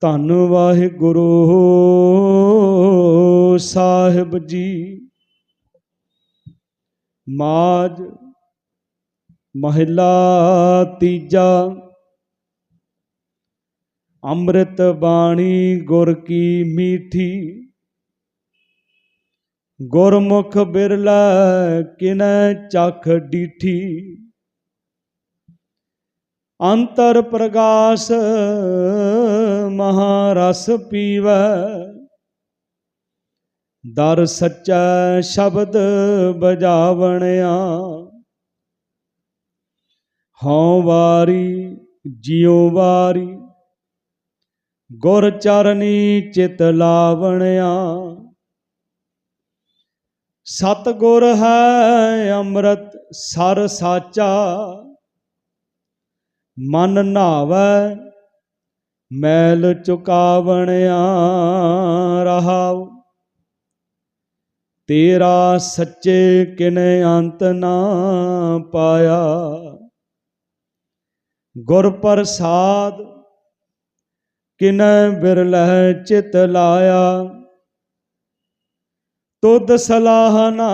ਧੰਨ ਵਾਹਿਗੁਰੂ ਸਾਹਿਬ ਜੀ। ਮਾਜ ਮਹਿਲਾ, ਤੀਜਾ, ਅੰਮ੍ਰਿਤ ਬਾਣੀ ਗੁਰ ਕੀ ਮੀਠੀ। ਗੁਰਮੁਖ ਬਿਰਲਾ ਕਿਨੈ ਚਖ ਡੀਠੀ। ਅੰਤਰ ਪ੍ਰਗਾਸ ਮਹਾਰਸ ਪੀਵੈ। ਦਰ ਸੱਚਾ ਸ਼ਬਦ ਬਜਾਵਣਿਆ। ਹਉ ਵਾਰੀ, ਜਿਉ ਵਾਰੀ, ਗੁਰ ਚਰਨੀ ਚਿਤ ਲਾਵਣਿਆ। ਸਤ ਗੁਰ ਹੈ ਅੰਮ੍ਰਿਤ ਸਰ ਸਾਚਾ। ਮਨ ਨਾਵੈ, ਮੈਲ ਚੁਕਾਵਣਿਆ ਰਹਾਉ। ਤੇਰਾ ਸੱਚੇ ਕਿਨੇ ਅੰਤ ਨਾ ਪਾਇਆ। ਗੁਰ ਪ੍ਰਸਾਦ, ਕਿਨੈ ਬਿਰਲਹਿ ਚਿਤ ਲਾਇਆ। ਤੁਧ ਸਲਾਹ ਨਾ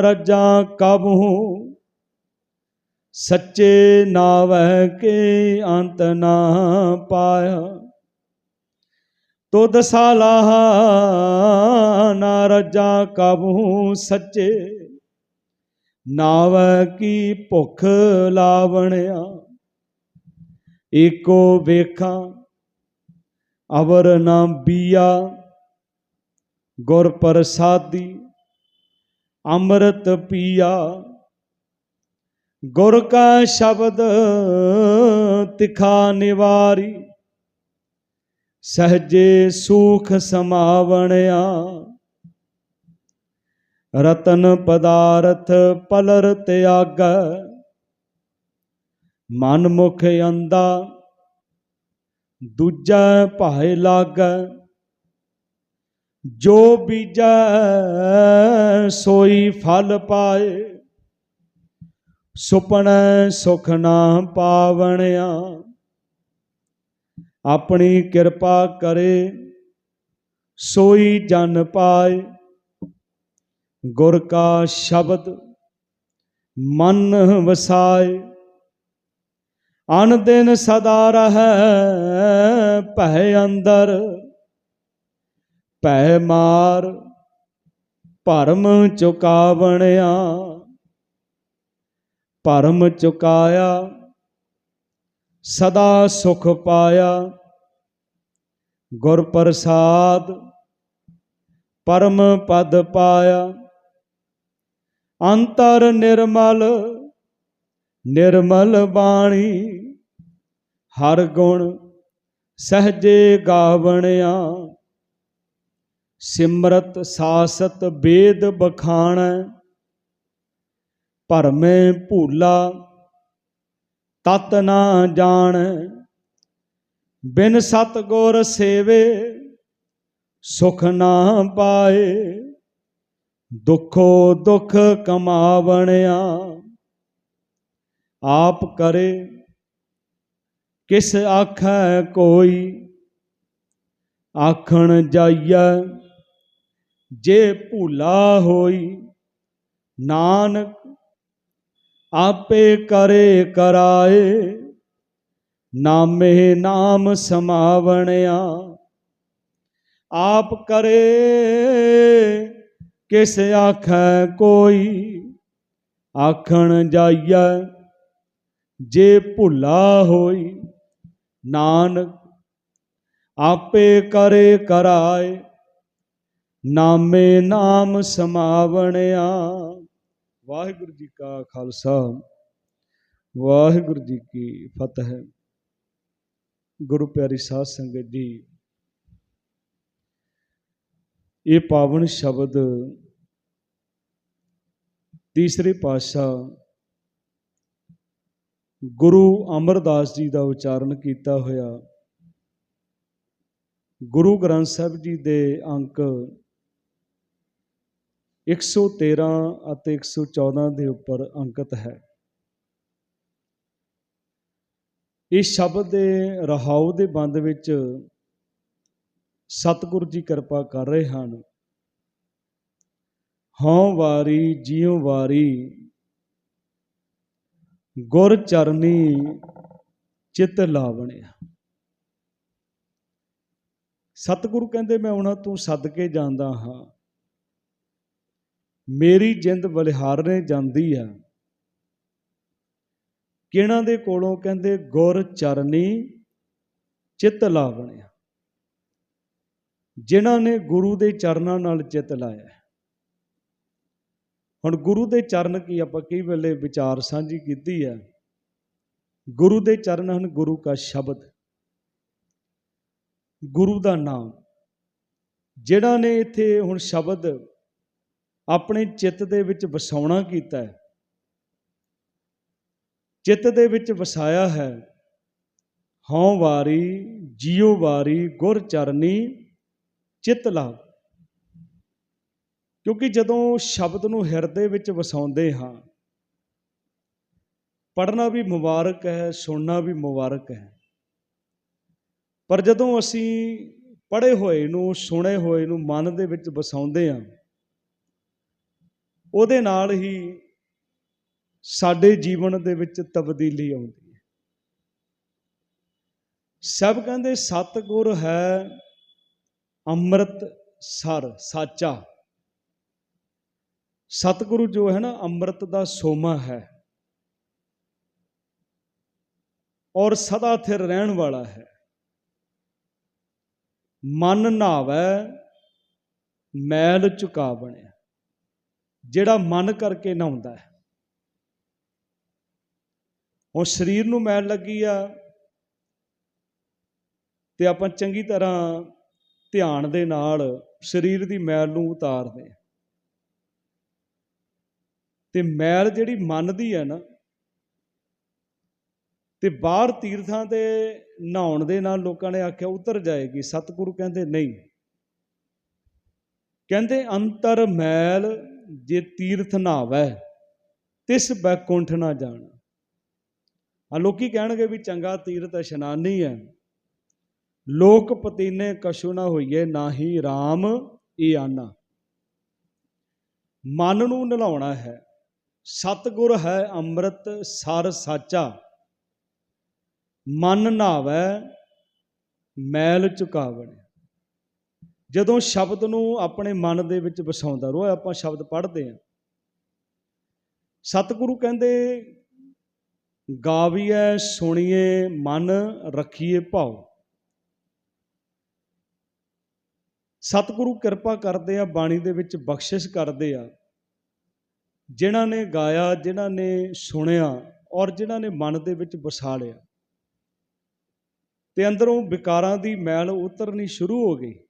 ਰਜਾਂ ਕਬਹੂ ਸੱਚੇ ਨਾਵੈ ਕੇ ਅੰਤ ਨਾ ਪਾਇਆ। ਤੁਧ ਸਲਾਹ ਨਾ ਰਜਾਂ ਕਬਹੂ ਸੱਚੇ। ਨਾਵੈ ਕੀ ਭੁਖ ਲਾਵਣਿਆ। ਏਕੋ ਵੇਖਾਂ, ਅਵਰ ਨਾ ਬੀਆ। ਗੁਰ ਪ੍ਰਸਾਦੀ, ਅੰਮ੍ਰਿਤ ਪੀਆ। ਗੁਰ ਕਾ ਸ਼ਬਦ ਤਿਖਾ ਨਿਵਾਰੀ, ਸਹਜੇ ਸੂਖ ਸਮਾਵਣਿਆ। ਰਤਨ ਪਦਾਰਥ ਪਲਰ ਤਿਆਗ, ਮਨ ਮੁਖ ਅੰਦਾ ਦੂਜਾ ਭਾਏ ਲਾਗ। ਜੋ ਬੀਜੈ, ਸੋਈ ਫਲ ਪਾਏ। ਸੁਪਨੈ ਸੁਖ ਨਾ ਪਾਵਣਿਆ। ਆਪਣੀ ਕਿਰਪਾ ਕਰੇ, ਸੋਈ ਜਨ ਪਾਏ। ਗੁਰ ਕਾ ਸ਼ਬਦ ਮਨ ਵਸਾਏ। ਅਨ ਦਿਨ ਸਦਾ ਰਹੈ ਭੈ ਅੰਦਰ। ਭੈ ਮਾਰ ਭਰਮ ਚੁਕਾਵਣਿਆ। ਭਰਮ ਚੁਕਾਇਆ, ਸਦਾ ਸੁਖ ਪਾਇਆ। ਗੁਰ ਪ੍ਰਸਾਦ, ਪਰਮ ਪਦ ਪਾਇਆ। ਅੰਤਰ ਨਿਰਮਲ ਨਿਰਮਲ ਬਾਣੀ, ਹਰ ਗੁਣ ਸਹਜੇ ਗਾਵਣਿਆ। ਸਿਮਰਤ ਸਾਸਤ ਵੇਦ ਬਖਾਣੈ ਭਰਮੇ ਭੂਲਾ, ਤਤ ਨਾ ਜਾਣ। ਬਿਨ ਸਤ ਗੁਰ ਸੇਵੇ, ਸੁਖ ਨਾ ਪਾਏ। ਦੁਖੋ ਦੁਖ ਕਮਾਵਣਿਆ, ਆਪ ਕਰੇ। ਕਿਸ ਆਖੈ ਕੋਈ? ਆਖਣ ਜਾਈਐ, ਜੇ ਭੂਲਾ ਹੋਈ, ਨਾਨਕ ਆਪੇ ਕਰੇ ਕਰਾਏ, ਨਾਮੇ ਨਾਮ ਸਮਾਵਣਿਆ। ਆਪ ਕਰੇ, ਕਿਸ ਆਖੈ ਕੋਈ, ਆਖਣ ਜਾਈਐ, ਜੇ ਭੁੱਲਾ ਹੋਈ, ਨਾਨਕ, ਆਪੇ ਕਰੇ ਕਰਾਏ, ਨਾਮੇ ਨਾਮ ਸਮਾਵਣਿਆ। ਵਾਹਿਗੁਰੂ ਜੀ ਕਾ ਖਾਲਸਾ, ਵਾਹਿਗੁਰੂ ਜੀ ਕੀ ਫਤਿਹ। ਗੁਰੂ ਪਿਆਰੀ ਸਾਧ ਸੰਗਤ ਜੀ, ਇਹ ਪਾਵਨ ਸ਼ਬਦ ਤੀਸਰੇ ਪਾਤਸ਼ਾਹ ਗੁਰੂ ਅਮਰਦਾਸ ਜੀ ਦਾ ਉਚਾਰਨ ਕੀਤਾ ਹੋਇਆ। ਗੁਰੂ ਗ੍ਰੰਥ ਸਾਹਿਬ ਜੀ ਦੇ ਅੰਕ 113 ਅਤੇ 114 ਦੇ ਉੱਪਰ ਅੰਕਿਤ ਹੈ। ਇਸ ਸ਼ਬਦ ਦੇ ਰਹਾਉ ਦੇ ਬੰਦ ਵਿੱਚ ਸਤਿਗੁਰੂ ਜੀ ਕਿਰਪਾ ਕਰ ਰਹੇ ਹਨ। ਹਉ ਵਾਰੀ, ਜਿਉ ਵਾਰੀ, ਗੁਰ ਚਰਨੀ ਚਿਤ ਲਾਵਣਿਆ। ਸਤਿਗੁਰੂ ਕਹਿੰਦੇ, ਮੈਂ ਉਹਨਾਂ ਤੋਂ ਸਦਕੇ ਜਾਂਦਾ ਹਾਂ। ਮੇਰੀ ਜਿੰਦ ਬਲਿਹਾਰਨੇ ਜਾਂਦੀ ਆ। ਕਿਹਨਾਂ ਦੇ ਕੋਲੋਂ ਕਹਿੰਦੇ, ਗੁਰ ਚਰਨੀ ਚਿੱਤ ਲਾ ਬਣਿਆ ਜਿਨ੍ਹਾਂ ਨੇ ਗੁਰੂ ਦੇ ਚਰਨਾਂ ਨਾਲ ਚਿੱਤ ਲਾਇਆ। ਹੁਣ ਗੁਰੂ ਦੇ ਚਰਨ ਕੀ ਆਪਾਂ ਕਈ ਵੇਲੇ ਵਿਚਾਰ ਸਾਂਝੀ ਕੀਤੀ ਹੈ ਗੁਰੂ ਦੇ ਚਰਨ ਹਨ ਗੁਰੂ ਦਾ ਸ਼ਬਦ। ਗੁਰੂ ਦਾ ਨਾਮ। ਜਿਹੜਾ ਨੇ ਇੱਥੇ ਹੁਣ ਸ਼ਬਦ ਆਪਣੇ ਚਿੱਤ ਦੇ ਵਿੱਚ ਵਸਾਉਣਾ ਕੀਤਾ ਹੈ। ਚਿੱਤ ਦੇ ਵਿੱਚ ਵਸਾਇਆ ਹੈ। ਹਉ ਵਾਰੀ, ਜਿਉ ਵਾਰੀ, ਗੁਰ ਚਰਨੀ, ਚਿੱਤ ਲਾਭ ਕਿਉਂਕਿ ਜਦੋਂ ਸ਼ਬਦ ਨੂੰ ਹਿਰਦੇ ਵਿੱਚ ਵਸਾਉਂਦੇ ਹਾਂ, ਪੜ੍ਹਨਾ ਵੀ ਮੁਬਾਰਕ ਹੈ, ਸੁਣਨਾ ਵੀ ਮੁਬਾਰਕ ਹੈ। ਪਰ ਜਦੋਂ ਅਸੀਂ ਪੜ੍ਹੇ ਹੋਏ ਨੂੰ, ਸੁਣੇ ਹੋਏ ਨੂੰ ਮਨ ਦੇ ਵਿੱਚ ਵਸਾਉਂਦੇ ਹਾਂ ਉਹਦੇ ਨਾਲ ਹੀ ਸਾਡੇ ਜੀਵਨ ਦੇ ਵਿੱਚ ਤਬਦੀਲੀ ਆਉਂਦੀ ਹੈ। ਸਭ ਕਹਿੰਦੇ ਸਤਿਗੁਰ ਹੈ ਅੰਮ੍ਰਿਤ ਸਰ, ਸਾਚਾ। ਸਤਿਗੁਰੂ ਜੋ ਹੈ ਨਾ, ਅੰਮ੍ਰਿਤ ਦਾ ਸੋਮਾ ਹੈ। ਔਰ ਸਦਾ ਥਿਰ ਰਹਿਣ ਵਾਲਾ ਹੈ। ਮਨ ਨਾਵੈ, ਮੈਲ ਝੁਕਾ ਬਣਿਆ। ਜਿਹੜਾ ਮਨ ਕਰਕੇ ਨਹਾਉਂਦਾ ਹੈ। ਹੁਣ ਸਰੀਰ ਨੂੰ ਮੈਲ ਲੱਗੀ ਆ ਤੇ ਆਪਾਂ ਚੰਗੀ ਤਰ੍ਹਾਂ ਧਿਆਨ ਦੇ ਨਾਲ ਸਰੀਰ ਦੀ ਮੈਲ ਨੂੰ ਉਤਾਰਦੇ ਹਾਂ। ਤੇ ਮੈਲ ਜਿਹੜੀ ਮਨ ਦੀ ਹੈ ਨਾ, ਤੇ ਬਾਹਰ ਤੀਰਥਾਂ ਤੇ ਨਹਾਉਣ ਦੇ ਨਾਲ ਲੋਕਾਂ ਨੇ ਆਖਿਆ, ਉਤਰ ਜਾਏਗੀ। ਸਤਿਗੁਰੂ ਕਹਿੰਦੇ, ਨਹੀਂ। ਕਹਿੰਦੇ, ਅੰਤਰ ਮੈਲ ਜੇ ਤੀਰਥ ਨਹਾਵੈ ਤਿਸ ਬੈਕੁੰਠ ਨਾ ਜਾਣਾ। ਆ ਲੋਕੀ ਕਹਿਣਗੇ ਵੀ ਚੰਗਾ ਤੀਰਥ ਇਸ਼ਨਾਨੀ ਹੈ। ਲੋਕ ਪਤੀਨੇ ਕਛੂ ਨਾ ਹੋਈਏ ਨਾਹੀ RAM ਈ ਆਨਾ। ਮਨ ਨੂੰ ਨਲਾਉਣਾ ਹੈ। ਸਤਗੁਰ ਹੈ ਅੰਮ੍ਰਿਤ ਸਰ ਸਾਚਾ। ਮਨ ਨਾਵੈ ਮੈਲ ਚੁਕਾਵਣੇ ਜਦੋਂ ਸ਼ਬਦ ਨੂੰ ਆਪਣੇ ਮਨ ਦੇ ਵਿੱਚ ਵਸਾਉਂਦਾ ਰੋ ਆਪਾਂ ਸ਼ਬਦ ਪੜ੍ਹਦੇ ਹਾਂ। ਸਤਿਗੁਰੂ ਕਹਿੰਦੇ ਗਾਵੀਏ ਸੁਣੀਏ ਮਨ ਰੱਖੀਏ ਭਾਉ। ਸਤਿਗੁਰੂ ਕਿਰਪਾ ਕਰਦੇ ਆ, ਬਾਣੀ ਦੇ ਵਿੱਚ ਬਖਸ਼ਿਸ਼ ਕਰਦੇ ਆ। ਜਿਨ੍ਹਾਂ ਨੇ ਗਾਇਆ, ਜਿਨ੍ਹਾਂ ਨੇ ਸੁਣਿਆ ਔਰ ਜਿਨ੍ਹਾਂ ਨੇ ਮਨ ਦੇ ਵਿੱਚ ਵਸਾ ਲਿਆ। ਤੇ ਅੰਦਰੋਂ ਵਿਕਾਰਾਂ ਦੀ ਮੈਲ ਉਤਰਨੀ ਸ਼ੁਰੂ ਹੋ ਗਈ।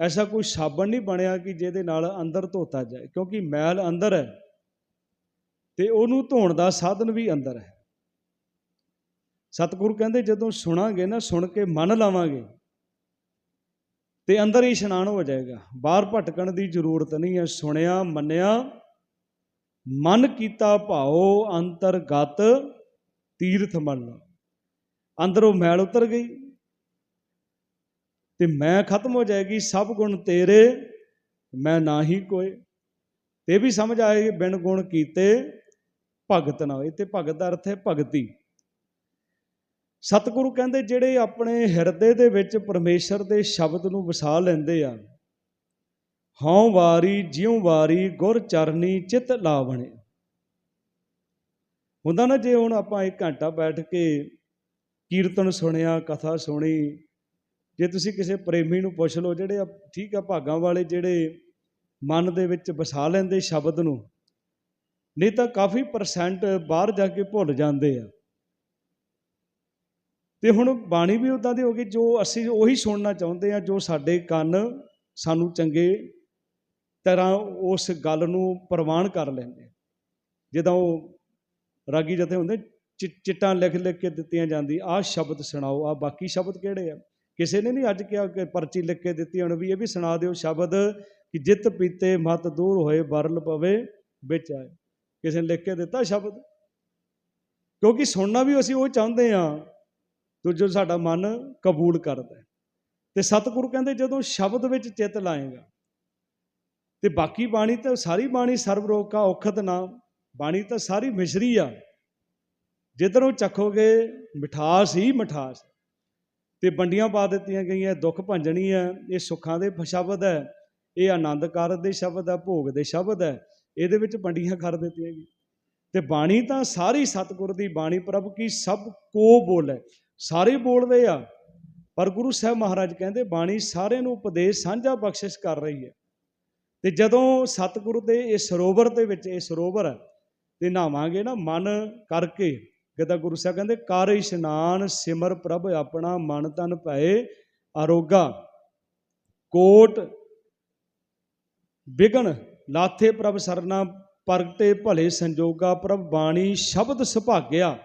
ਐਸਾ ਕੋਈ ਸਾਬਣ ਨਹੀਂ ਬਣਿਆ ਕਿ ਜਿਹਦੇ ਨਾਲ ਅੰਦਰ ਧੋਤਾ ਜਾਏ, ਕਿਉਂਕਿ ਮੈਲ ਅੰਦਰ ਹੈ ਤੇ ਉਹਨੂੰ ਧੋਣ ਦਾ ਸਾਧਨ ਵੀ ਅੰਦਰ ਹੈ। ਸਤਿਗੁਰੂ ਕਹਿੰਦੇ ਜਦੋਂ ਸੁਣਾਂਗੇ ਨਾ, ਸੁਣ ਕੇ ਮਨ ਲਾਵਾਂਗੇ ਤੇ ਅੰਦਰ ਹੀ ਇਸ਼ਨਾਨ ਹੋ ਜਾਏਗਾ। ਬਾਹਰ ਭਟਕਣ ਦੀ ਜ਼ਰੂਰਤ ਨਹੀਂ ਹੈ। ਸੁਣਿਆ, ਮੰਨਿਆ, ਮਨ ਕੀਤਾ ਭਾਉ ਅੰਤਰਗਤ ਤੀਰਥ ਮੰਨ ਅੰਦਰੋਂ ਮੈਲ ਉਤਰ ਗਈ। ਤੇ ਮੈਂ ਖਤਮ ਹੋ ਜਾਏਗੀ, ਸਭ ਗੁਣ ਤੇਰੇ, ਮੈਂ ਨਾਹੀ ਕੋਏ। ਤੇ ਵੀ ਸਮਝ ਆਏ ਬਿਨ ਗੁਣ ਕੀਤੇ, ਭਗਤ ਨਾ ਹੋਏ। ਤੇ ਭਗਤ ਦਾ ਅਰਥ ਹੈ ਭਗਤੀ। ਸਤਿਗੁਰੂ ਕਹਿੰਦੇ, ਜਿਹੜੇ ਆਪਣੇ ਹਿਰਦੇ ਦੇ ਵਿੱਚ ਪਰਮੇਸ਼ਰ ਦੇ ਸ਼ਬਦ ਨੂੰ ਵਸਾ ਲੈਂਦੇ ਆ, ਹਉ ਵਾਰੀ ਜਿਉ ਵਾਰੀ ਗੁਰ ਚਰਨੀ ਚਿਤ ਲਾਵਣੇ। ਹੁੰਦਾ ਨਾ, ਜੇ ਹੁਣ ਆਪਾਂ ਇੱਕ ਘੰਟਾ ਬੈਠ ਕੇ ਕੀਰਤਨ ਸੁਣਿਆ, ਕਥਾ ਸੁਣੀ ਜੇ ਤੁਸੀਂ ਕਿਸੇ ਪ੍ਰੇਮੀ ਨੂੰ ਪੁੱਛ ਲਓ, ਜਿਹੜੇ ਠੀਕ ਆ ਭਾਗਾਂ ਵਾਲੇ ਜਿਹੜੇ ਮਨ ਦੇ ਵਿੱਚ ਵਸਾ ਲੈਂਦੇ ਸ਼ਬਦ ਨੂੰ, ਨਹੀਂ ਤਾਂ ਕਾਫੀ ਪਰਸੈਂਟ ਬਾਹਰ ਜਾ ਕੇ ਭੁੱਲ ਜਾਂਦੇ ਆ। ਤੇ ਹੁਣ ਬਾਣੀ ਵੀ ਉਦਾਂ ਦੀ ਹੋ ਗਈ, ਜੋ ਅਸੀਂ ਉਹੀ ਸੁਣਨਾ ਚਾਹੁੰਦੇ ਆ, ਜੋ ਸਾਡੇ ਕੰਨ ਸਾਨੂੰ ਚੰਗੇ ਤਰ੍ਹਾਂ ਉਸ ਗੱਲ ਨੂੰ ਪ੍ਰਵਾਨ ਕਰ ਲੈਂਦੇ ਜਿੱਦਾਂ ਉਹ ਰਾਗੀ ਜਥੇ ਹੁੰਦੇ ਚਿ- ਚਿੱਟਾਂ ਲਿਖ ਲਿਖ ਕੇ ਦਿੱਤੀਆਂ ਜਾਂਦੀ, ਆਹ ਸ਼ਬਦ ਸੁਣਾਓ ਆ ਬਾਕੀ ਸ਼ਬਦ ਕਿਹੜੇ ਆ? ਕਿਸੇ ਨੇ ਨਹੀਂ ਅੱਜ ਕਿਹਾ ਕਿ ਪਰਚੀ ਲਿਖ ਕੇ ਦਿੱਤੀ, ਹੁਣ ਵੀ ਇਹ ਵੀ ਸੁਣਾ ਦਿਓ ਸ਼ਬਦ ਕਿ ਜਿੱਤ ਪੀਤੇ ਮਤ ਦੂਰ ਹੋਏ, ਬਰਲ ਪਵੇ, ਵਿੱਚ ਆਏ। ਕਿਸੇ ਨੇ ਲਿਖ ਕੇ ਦਿੱਤਾ ਸ਼ਬਦ? ਕਿਉਂਕਿ ਸੁਣਨਾ ਵੀ ਅਸੀਂ ਉਹ ਚਾਹੁੰਦੇ ਆ ਤੋ ਸਾਡਾ ਮਨ ਕਬੂਲ ਕਰਦਾ ਤੇ ਸਤਿਗੁਰੂ ਕਹਿੰਦੇ ਜਦੋਂ ਸ਼ਬਦ ਵਿੱਚ ਚਿੱਤ ਲਾਏਗਾ, ਤੇ ਬਾਕੀ ਬਾਣੀ ਤਾਂ ਸਾਰੀ ਬਾਣੀ ਸਰਬ ਰੋਗ ਕਾ ਔਖਦ ਨਾਮ ਬਾਣੀ ਤਾਂ ਸਾਰੀ ਮਿਸ਼ਰੀ ਆ। ਜਿੱਧਰੋਂ ਚੱਖੋਗੇ, ਮਿਠਾਸ ਹੀ ਮਿਠਾਸ। ਤੇ ਵੰਡੀਆਂ ਪਾ ਦਿੱਤੀਆਂ ਗਈਆਂ, ਦੁੱਖ ਭੰਜਣੀ ਹੈ, ਇਹ ਸੁੱਖਾਂ ਦੇ ਸ਼ਬਦ ਹੈ, ਇਹ ਆਨੰਦ ਕਾਰਜ ਦੇ ਸ਼ਬਦ ਹੈ, ਭੋਗ ਦੇ ਸ਼ਬਦ ਹੈ, ਇਹਦੇ ਵਿੱਚ ਵੰਡੀਆਂ ਕਰ ਦਿੱਤੀਆਂ ਗਈਆਂ। ਤੇ ਬਾਣੀ ਤਾਂ ਸਾਰੀ ਸਤਿਗੁਰ ਦੀ ਬਾਣੀ, ਪ੍ਰਭ ਕੀ ਸਭ ਕੋ ਬੋਲੇ ਸਾਰੇ ਬੋਲਦੇ ਆ, ਪਰ ਗੁਰੂ ਸਾਹਿਬ ਮਹਾਰਾਜ ਕਹਿੰਦੇ ਬਾਣੀ ਸਾਰਿਆਂ ਨੂੰ ਉਪਦੇਸ਼, ਸਾਂਝਾ ਬਖਸ਼ਿਸ਼ ਕਰ ਰਹੀ ਹੈ। ਤੇ ਜਦੋਂ ਸਤਿਗੁਰੂ ਦੇ ਇਹ ਸਰੋਵਰ ਦੇ ਵਿੱਚ ਇਹ ਸਰੋਵਰ ਹੈ, ਤੇ ਨਹਾਵਾਂਗੇ ਨਾ ਮਨ ਕਰਕੇ ਜਦੋਂ ਗੁਰੂ ਸਾਹਿਬ ਕਹਿੰਦੇ, ਕਰ ਇਸ਼ਨਾਨ ਸਿਮਰ ਪ੍ਰਭ ਆਪਣਾ ਮਨ ਤਨ ਭਏ ਅਰੋਗਾ ਕੋਟ ਬਿਗਨ ਲਾਥੇ ਪ੍ਰਭ ਸਰਨਾ ਪ੍ਰਗਟੇ ਭਲੇ ਸੰਜੋਗਾ। ਪ੍ਰਭ ਬਾਣੀ ਸ਼ਬਦ ਸੁਭਾਗਿਆ।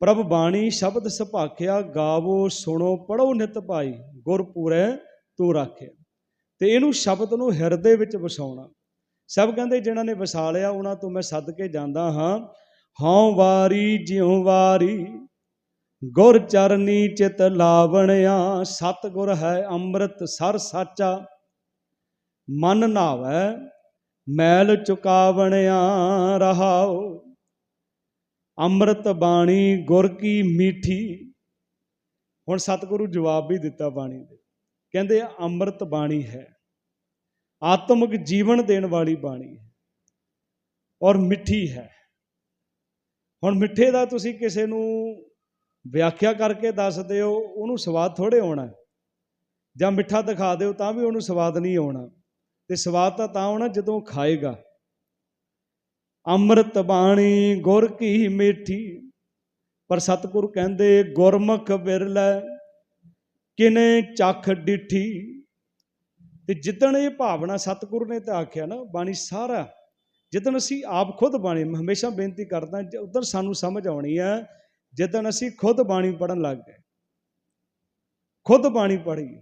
ਪ੍ਰਭ ਬਾਣੀ ਸ਼ਬਦ ਸੁਭਾਖਿਆ, ਗਾਵੋ, ਸੁਣੋ ਪੜੋ ਨਿਤ ਭਾਈ ਗੁਰਪੂਰੈ ਤੂੰ ਰਾਖਿਆ ਤੇ ਇਹਨੂੰ ਸ਼ਬਦ ਨੂੰ ਹਿਰਦੇ ਵਿੱਚ ਵਸਾਉਣਾ। ਸਭ ਕਹਿੰਦੇ, ਜਿਨ੍ਹਾਂ ਨੇ ਵਸਾ ਲਿਆ, ਉਹਨਾਂ ਤੋਂ ਮੈਂ ਸੱਦ ਕੇ ਜਾਂਦਾ ਹਾਂ। ਹਉ ਵਾਰੀ ਜਿਉ ਵਾਰੀ ਗੁਰ ਚਰਨੀ ਚਿਤ ਲਾਵਣਿਆ ਸਤ ਗੁਰ ਹੈ ਅੰਮ੍ਰਿਤ ਸਰ ਸਾਚਾ। ਮਨ ਨਾਵੈ, ਮੈਲ ਚੁਕਾਵਣਿਆ ਰਹਾਉ। ਅੰਮ੍ਰਿਤ ਬਾਣੀ ਗੁਰ ਕੀ ਮੀਠੀ। ਹੁਣ ਸਤਿਗੁਰੂ ਜਵਾਬ ਵੀ ਦਿੱਤਾ ਬਾਣੀ ਦੇ। ਕਹਿੰਦੇ ਅੰਮ੍ਰਿਤ ਬਾਣੀ ਹੈ। ਆਤਮਿਕ ਜੀਵਨ ਦੇਣ ਵਾਲੀ ਬਾਣੀ ਹੈ। ਔਰ ਮਿੱਠੀ ਹੈ। ਹੁਣ ਮਿੱਠੇ ਦਾ ਤੁਸੀਂ ਕਿਸੇ ਨੂੰ ਵਿਆਖਿਆ ਕਰਕੇ ਦੱਸ ਦਿਓ, ਉਹਨੂੰ ਸਵਾਦ ਥੋੜੇ ਆਉਣਾ ਜਾਂ ਮਿੱਠਾ ਦਿਖਾ ਦਿਓ ਤਾਂ ਵੀ ਉਹਨੂੰ ਸਵਾਦ ਨਹੀਂ ਆਉਣਾ। ਤੇ ਸਵਾਦ ਤਾਂ ਤਾਂ ਆਉਣਾ ਜਦੋਂ ਖਾਏਗਾ। ਅੰਮ੍ਰਿਤ ਬਾਣੀ ਗੁਰ ਕੀ ਮਿੱਠੀ, ਪਰ ਸਤਿਗੁਰੂ ਕਹਿੰਦੇ ਗੁਰਮੁਖ ਬਿਰਲੇ ਕਿਨੇ ਚੱਖ ਡਿਠੀ। ਤੇ ਜਿੱਦਣ ਇਹ ਭਾਵਨਾ ਸਤਿਗੁਰ ਨੇ ਤਾਂ ਆਖਿਆ ਨਾ, ਬਾਣੀ ਸਾਰਾ ਜਿੱਦਣ ਅਸੀਂ ਆਪ ਖੁਦ ਬਾਣੀ ਹਮੇਸ਼ਾ ਬੇਨਤੀ ਕਰਦਾ ਉਧਰ ਸਾਨੂੰ ਸਮਝ ਆਉਣੀ ਹੈ, ਜਿੱਦਣ ਅਸੀਂ ਖੁਦ ਬਾਣੀ ਪੜਨ ਲੱਗ ਗਏ, ਖੁਦ ਬਾਣੀ ਪੜ੍ਹੀ,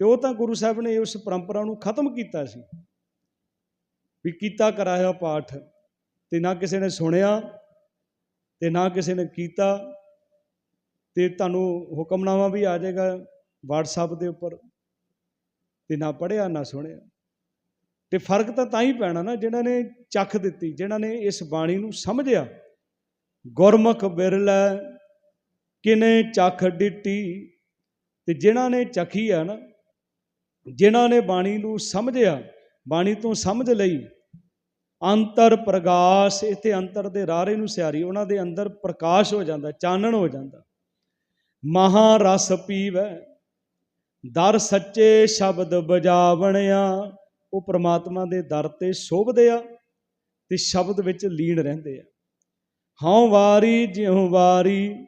ਤੇ ਉਹ ਤਾਂ ਗੁਰੂ ਸਾਹਿਬ ਨੇ ਉਸ ਪਰੰਪਰਾ ਨੂੰ ਖਤਮ ਕੀਤਾ ਸੀ, ਵੀ ਕੀਤਾ ਕਰਾਇਆ ਪਾਠ, ਤੇ ਨਾ ਕਿਸੇ ਨੇ ਸੁਣਿਆ, ਤੇ ਨਾ ਕਿਸੇ ਨੇ ਕੀਤਾ, ਤੇ ਤੁਹਾਨੂੰ ਹੁਕਮਨਾਮਾ ਵੀ ਆ ਜਾਏਗਾ WhatsApp ਦੇ ਉੱਪਰ, ਤੇ ਨਾ ਪੜਿਆ ਨਾ ਸੁਣਿਆ। ਤੇ ਫ਼ਰਕ ਤਾਂ ਤਾਂ ਹੀ ਪੈਣਾ ਨਾ, ਜਿਨ੍ਹਾਂ ਨੇ ਚੱਖ ਦਿੱਤੀ, ਜਿਨ੍ਹਾਂ ਨੇ ਇਸ ਬਾਣੀ ਨੂੰ ਸਮਝਿਆ। ਗੁਰਮੁਖ ਬਿਰਲੇ, ਕਿਨੇ ਚੱਖ ਡਿੱਟੀ? ਤੇ ਜਿਨ੍ਹਾਂ ਨੇ ਚੱਖੀ ਆ ਨਾ, ਜਿਨ੍ਹਾਂ ਨੇ ਬਾਣੀ ਨੂੰ ਸਮਝਿਆ, ਬਾਣੀ ਤੋਂ ਸਮਝ ਲਈ, ਅੰਤਰ ਪ੍ਰਗਾਸ, ਇੱਥੇ ਅੰਤਰ ਦੇ ਰਾਰੇ ਨੂੰ ਸਿਆਰੀ, ਉਹਨਾਂ ਦੇ ਅੰਦਰ ਪ੍ਰਕਾਸ਼ ਹੋ ਜਾਂਦਾ, ਚਾਨਣ ਹੋ ਜਾਂਦਾ। ਮਹਾ ਰਸ ਪੀਵੈ, ਦਰ ਸੱਚੇ ਸ਼ਬਦ ਬਜਾਵਣਿਆ ਉਹ ਪ੍ਰਮਾਤਮਾ ਦੇ ਦਰ ਤੇ ਸ਼ੋਭਦੇ ਆ ਤੇ ਸ਼ਬਦ ਵਿੱਚ ਲੀਨ ਰਹਿੰਦੇ ਆ। ਹਉ ਵਾਰੀ, ਜਿਉ ਵਾਰੀ,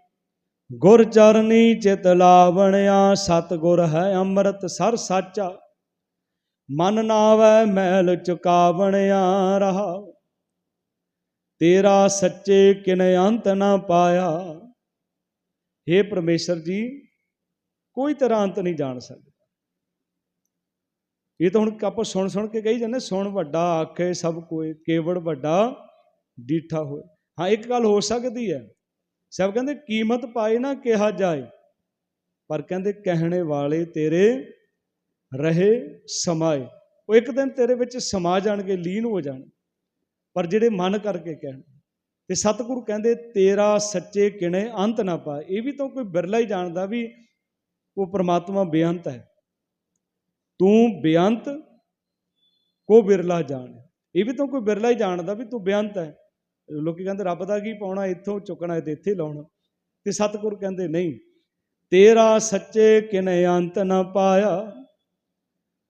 ਗੁਰ ਚਰਨੀ ਚਿਤ ਲਾਵਣਿਆ ਸਤ ਗੁਰ ਹੈ ਅੰਮ੍ਰਿਤ ਸਰ ਸਾਚਾ। ਮਨ ਨਾਵੈ ਮੈਲ ਚੁਕਾਵਣਿਆ ਰਹਾ ਤੇਰਾ ਸੱਚੇ ਕਿਨ ਅੰਤ ਨਾ ਪਾਇਆ। हे ਪਰਮੇਸ਼ਰ ਜੀ, ਕੋਈ ਤਰ੍ਹਾਂ ਅੰਤ ਨਹੀਂ ਜਾਣ ਸਕਦਾ। ਇਹ ਤਾਂ ਹੁਣ ਆਪਾਂ ਸੁਣ ਸੁਣ ਕੇ ਕਹੀ ਜਾਂਦੇ ਸੁਣ ਵੱਡਾ ਆਖੇ ਸਭ ਕੋਏ ਕੇਵੜ ਵੱਡਾ ਡੀਠਾ ਹੋਏ। ਹਾਂ, ਇੱਕ ਗੱਲ ਹੋ ਸਕਦੀ ਹੈ। ਸਭ ਕਹਿੰਦੇ ਕੀਮਤ ਪਾਏ ਨਾ ਕਿਹਾ ਜਾਏ, ਪਰ ਕਹਿੰਦੇ ਕਹਿਣੇ ਵਾਲੇ ਤੇਰੇ ਰਹੇ ਸਮਾਏ। ਉਹ ਇੱਕ ਦਿਨ ਤੇਰੇ ਵਿੱਚ ਸਮਾ ਜਾਣਗੇ, ਲੀਨ ਹੋ ਜਾਣ, ਪਰ ਜਿਹੜੇ ਮਨ ਕਰਕੇ ਕਹਿਣ। ਤੇ ਸਤਿਗੁਰੂ ਕਹਿੰਦੇ ਤੇਰਾ ਸੱਚੇ ਕਿਣੇ ਅੰਤ ਨਾ ਪਾਏ। ਇਹ ਵੀ ਤਾਂ ਕੋਈ ਬਿਰਲਾ ਹੀ ਜਾਣਦਾ ਵੀ ਉਹ ਪ੍ਰਮਾਤਮਾ ਬੇਅੰਤ ਹੈ। ਤੂੰ ਬੇਅੰਤ ਕੋ ਬਿਰਲਾ ਜਾਣ। ਇਹ ਵੀ ਤਾਂ ਕੋਈ ਬਿਰਲਾ ਹੀ ਜਾਣਦਾ ਵੀ ਤੂੰ ਬੇਅੰਤ ਹੈ। ਲੋਕੀ ਕਹਿੰਦੇ ਰੱਬ ਦਾ ਕੀ ਪਾਉਣਾ, ਇੱਥੋਂ ਚੁੱਕਣਾ ਤੇ ਇੱਥੇ ਲਾਉਣਾ। ਤੇ ਸਤਿਗੁਰ ਕਹਿੰਦੇ ਨਹੀਂ, ਤੇਰਾ ਸੱਚੇ ਕਿਨੇ ਅੰਤ ਨਾ ਪਾਇਆ,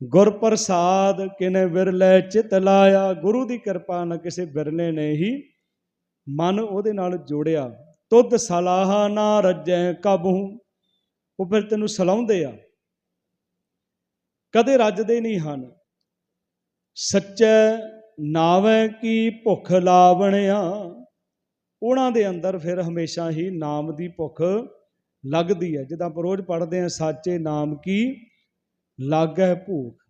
ਗੁਰ ਪ੍ਰਸਾਦ ਕਿਨੇ ਵਿਰਲੇ ਚਿਤ ਲਾਇਆ। ਗੁਰੂ ਦੀ ਕਿਰਪਾ ਨਾਲ ਕਿਸੇ ਬਿਰਲੇ ਨੇ ਹੀ ਮਨ ਉਹਦੇ ਨਾਲ ਜੋੜਿਆ। ਤੁਧ ਸਲਾਹ ਨਾ ਰੱਜੈ ਕਬਹੂ। ਉਹ ਫਿਰ ਤੈਨੂੰ ਸਲਾਉਂਦੇ ਆ। ਕਦੇ ਰੱਜਦੇ ਨਹੀਂ ਹਨ। ਸੱਚੇ ਨਾਵੇਂ ਕੀ ਭੁੱਖ ਲਾਵਣਿਆ। ਉਹਨਾਂ ਦੇ ਅੰਦਰ ਫਿਰ ਹਮੇਸ਼ਾ ਹੀ ਨਾਮ ਦੀ ਭੁੱਖ ਲੱਗਦੀ ਹੈ। ਜਿੱਦਾਂ ਆਪਾਂ ਰੋਜ਼ ਪੜ੍ਹਦੇ ਹਾਂ, ਸਾਚੇ ਨਾਮ ਕੀ ਲਾਗੈ ਭੂਖ?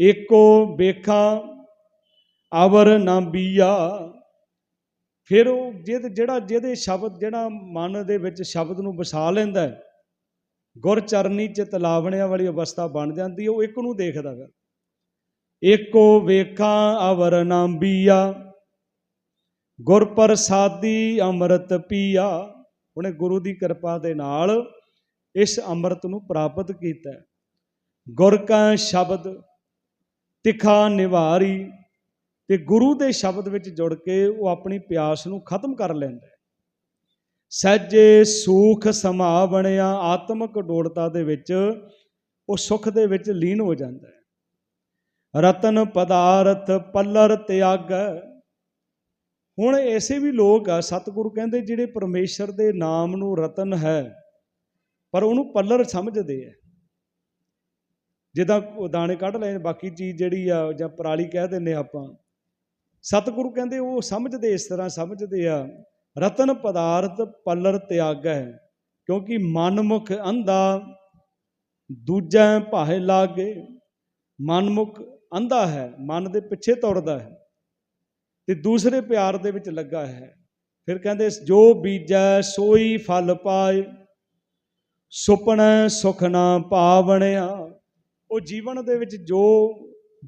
ਏਕੋ ਵੇਖਾਂ, ਅਵਰ ਨਾ ਬੀਆ। ਫਿਰ ਉਹ ਜਿਹਦੇ ਜਿਹੜਾ, ਜਿਹਦੇ ਸ਼ਬਦ, ਜਿਹੜਾ ਮਨ ਦੇ ਵਿੱਚ ਸ਼ਬਦ ਨੂੰ ਵਸਾ ਲੈਂਦਾ ਹੈ ਗੁਰ ਚਰਨੀ ਚਿਤ ਲਾਵਣਿਆਂ ਵਾਲੀ ਅਵਸਥਾ ਬਣ ਜਾਂਦੀ ਹੈ, ਉਹ ਇੱਕ ਨੂੰ ਦੇਖਦਾ ਗਾ। ਏਕੋ ਵੇਖਾਂ ਅਵਰ ਨਾਂਬੀਆ ਗੁਰ ਪ੍ਰਸਾਦੀ ਅੰਮ੍ਰਿਤ ਪੀਆ। ਉਹਨੇ ਗੁਰੂ ਦੀ ਕਿਰਪਾ ਦੇ ਨਾਲ ਇਸ ਅੰਮ੍ਰਿਤ ਨੂੰ ਪ੍ਰਾਪਤ ਕੀਤਾ ਹੈ। ਗੁਰ ਕਾ ਸ਼ਬਦ ਤਿਖਾ ਨਿਵਾਰੀ, ਤੇ ਗੁਰੂ ਦੇ ਸ਼ਬਦ ਵਿੱਚ ਜੁੜ ਕੇ ਉਹ ਆਪਣੀ ਪਿਆਸ ਨੂੰ ਖਤਮ ਕਰ ਲੈਂਦਾ ਸਹਿਜੇ ਸੂਖ ਸਮਾ ਬਣਿਆ ਆਤਮਿਕ ਡੋੜਤਾ ਦੇ ਵਿੱਚ, ਉਹ ਸੁਖ ਦੇ ਵਿੱਚ ਲੀਨ ਹੋ ਜਾਂਦਾ ਹੈ। ਰਤਨ ਪਦਾਰਥ ਪੱਲਰ ਤਿਆਗੈ। ਹੁਣ ਐਸੇ ਵੀ ਲੋਕ ਆ, ਸਤਿਗੁਰੂ ਕਹਿੰਦੇ ਜਿਹੜੇ ਪਰਮੇਸ਼ਰ ਦੇ ਨਾਮ ਨੂੰ ਰਤਨ ਹੈ, ਪਰ ਉਹਨੂੰ ਪੱਲਰ ਸਮਝਦੇ ਆ। ਜਿੱਦਾਂ ਉਹ ਦਾਣੇ ਕੱਢ ਲਏ, ਬਾਕੀ ਚੀਜ਼ ਜਿਹੜੀ ਆ, ਜਾਂ ਪਰਾਲੀ ਕਹਿ ਦਿੰਨੇ ਆਪਾਂ। ਸਤਿਗੁਰੂ ਕਹਿੰਦੇ ਉਹ ਸਮਝਦੇ ਇਸ ਤਰ੍ਹਾਂ, ਸਮਝਦੇ ਆ। ਰਤਨ ਪਦਾਰਥ ਪੱਲਰ ਤਿਆਗੈ, ਕਿਉਂਕਿ ਮਨਮੁਖ ਅੰਧਾ ਦੂਜਾ ਭਾਏ ਲਾਗੇ। ਮਨਮੁਖ ਅੰਧਾ ਹੈ, ਮਨ ਦੇ ਪਿੱਛੇ ਤੁਰਦਾ ਹੈ ਤੇ ਦੂਸਰੇ ਪਿਆਰ ਦੇ ਵਿੱਚ ਲੱਗਾ ਹੈ। ਫਿਰ ਕਹਿੰਦੇ, ਜੋ ਬੀਜੈ ਸੋਈ ਫਲ ਪਾਏ, ਸੁਪਨਾ ਸੁਖ ਨਾ ਪਾਵਣਿਆ। ਉਹ ਜੀਵਨ ਦੇ ਵਿੱਚ ਜੋ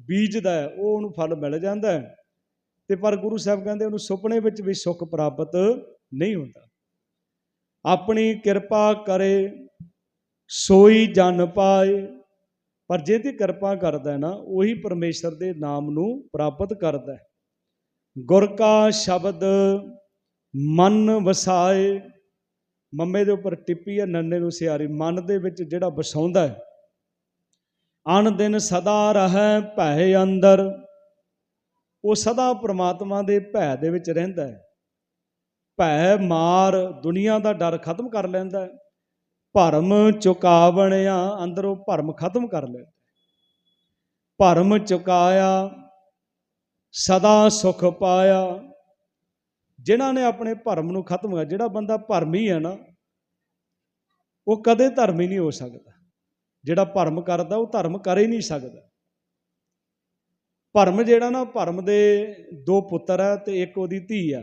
ਬੀਜਦਾ ਹੈ, ਉਹ ਉਹਨੂੰ ਫਲ ਮਿਲ ਜਾਂਦਾ ਹੈ। ਤੇ ਪਰ ਗੁਰੂ ਸਾਹਿਬ ਕਹਿੰਦੇ ਉਹਨੂੰ ਸੁਪਨੇ ਵਿੱਚ ਵੀ ਸੁੱਖ ਪ੍ਰਾਪਤ ਨਹੀਂ ਹੁੰਦਾ। ਆਪਣੀ ਕਿਰਪਾ ਕਰੇ, ਸੋਈ ਜਨ ਪਾਏ, ਪਰ ਜਿਹਦੀ ਕਿਰਪਾ ਕਰਦਾ ਨਾ, ਉਹੀ ਪਰਮੇਸ਼ਰ ਦੇ ਨਾਮ ਨੂੰ ਪ੍ਰਾਪਤ ਕਰਦਾ ਹੈ। ਗੁਰ ਕਾ ਸ਼ਬਦ ਮਨ ਵਸਾਏ, ਮੰਮੇ ਦੇ ਉੱਪਰ ਟਿੱਪੀ ਹੈ, ਨੰਨੇ ਨੂੰ ਸਿਆਰੀ, ਮਨ ਦੇ ਵਿੱਚ ਜਿਹੜਾ ਵਸਾਉਂਦਾ ਹੈ ਅਨ ਦਿਨ ਸਦਾ ਰਹੈ ਭੈ ਅੰਦਰ। ਉਹ ਸਦਾ ਪ੍ਰਮਾਤਮਾ ਦੇ ਭੈ ਦੇ ਵਿੱਚ ਰਹਿੰਦਾ ਹੈ। ਭੈ ਮਾਰ ਦੁਨੀਆ ਦਾ ਡਰ ਖਤਮ ਕਰ ਲੈਂਦਾ ਹੈ। ਭਰਮ ਚੁਕਾਵਣਿਆ ਅੰਦਰੋਂ ਭਰਮ ਖਤਮ ਕਰ ਲੈਂਦਾ ਭਰਮ ਚੁਕਾਇਆ, ਸਦਾ ਸੁਖ ਪਾਇਆ। ਜਿਨ੍ਹਾਂ ਨੇ ਆਪਣੇ ਭਰਮ ਨੂੰ ਖਤਮ ਕਰ, ਜਿਹੜਾ ਬੰਦਾ ਭਰਮੀ ਹੈ ਨਾ, ਉਹ ਕਦੇ ਧਰਮੀ ਨਹੀਂ ਹੋ ਸਕਦਾ। ਜਿਹੜਾ ਭਰਮ ਕਰਦਾ, ਉਹ ਧਰਮ ਕਰ ਹੀ ਨਹੀਂ ਸਕਦਾ। ਭਰਮ ਜਿਹੜਾ ਨਾ, ਭਰਮ ਦੇ ਦੋ ਪੁੱਤਰ ਆ ਤੇ ਇੱਕ ਉਹਦੀ ਧੀ ਆ।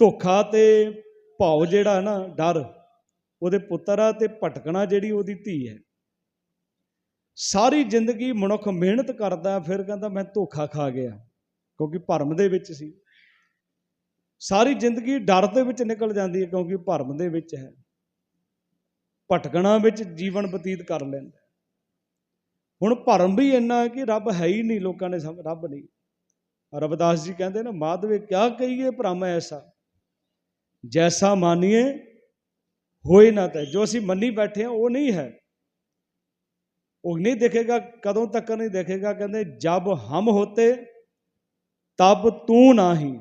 ਧੋਖਾ ਤੇ ਭਾਵ ਜਿਹੜਾ ਨਾ, ਡਰ, ਉਹਦੇ ਪੁੱਤਰ ਆ ਤੇ ਭਟਕਣਾ ਜਿਹੜੀ ਉਹਦੀ ਧੀ ਹੈ। ਸਾਰੀ ਜ਼ਿੰਦਗੀ ਮਨੁੱਖ ਮਿਹਨਤ ਕਰਦਾ, ਫਿਰ ਕਹਿੰਦਾ ਮੈਂ ਧੋਖਾ ਖਾ ਗਿਆ, ਕਿਉਂਕਿ ਭਰਮ ਦੇ ਵਿੱਚ ਸੀ। ਸਾਰੀ ਜ਼ਿੰਦਗੀ ਡਰ ਦੇ ਵਿੱਚ ਨਿਕਲ ਜਾਂਦੀ ਹੈ, ਕਿਉਂਕਿ ਭਰਮ ਦੇ ਵਿੱਚ ਹੈ। ਭਟਕਣਾ ਵਿੱਚ ਜੀਵਨ ਬਤੀਤ ਕਰ ਲੈਂਦਾ। ਹੁਣ ਭਰਮ ਵੀ ਇੰਨਾ ਹੈ ਕਿ ਰੱਬ ਹੈ ਹੀ ਨਹੀਂ ਲੋਕਾਂ ਨੇ ਸਮ ਰੱਬ ਨਹੀਂ। ਰਬਦਾਸ ਜੀ ਕਹਿੰਦੇ ਨੇ, ਮਾਧਵੇ ਕਿਆ ਕਹੀਏ ਭ੍ਰਮ ਐਸਾ। ਜੈਸਾ ਮਾਨੀਏ, ਹੋਏ ਨਾ ਤੈ। ਜੋ ਅਸੀਂ ਮੰਨੀ ਬੈਠੇ ਹਾਂ, ਉਹ ਨਹੀਂ ਹੈ। ਉਹ ਨਹੀਂ ਦੇਖੇਗਾ, ਕਦੋਂ ਤੱਕ ਨਹੀਂ ਦੇਖੇਗਾ, ਕਹਿੰਦੇ, ਜਬ ਹਮ ਹੋਤੇ, ਤਬ ਤੂੰ ਨਾਹੀ।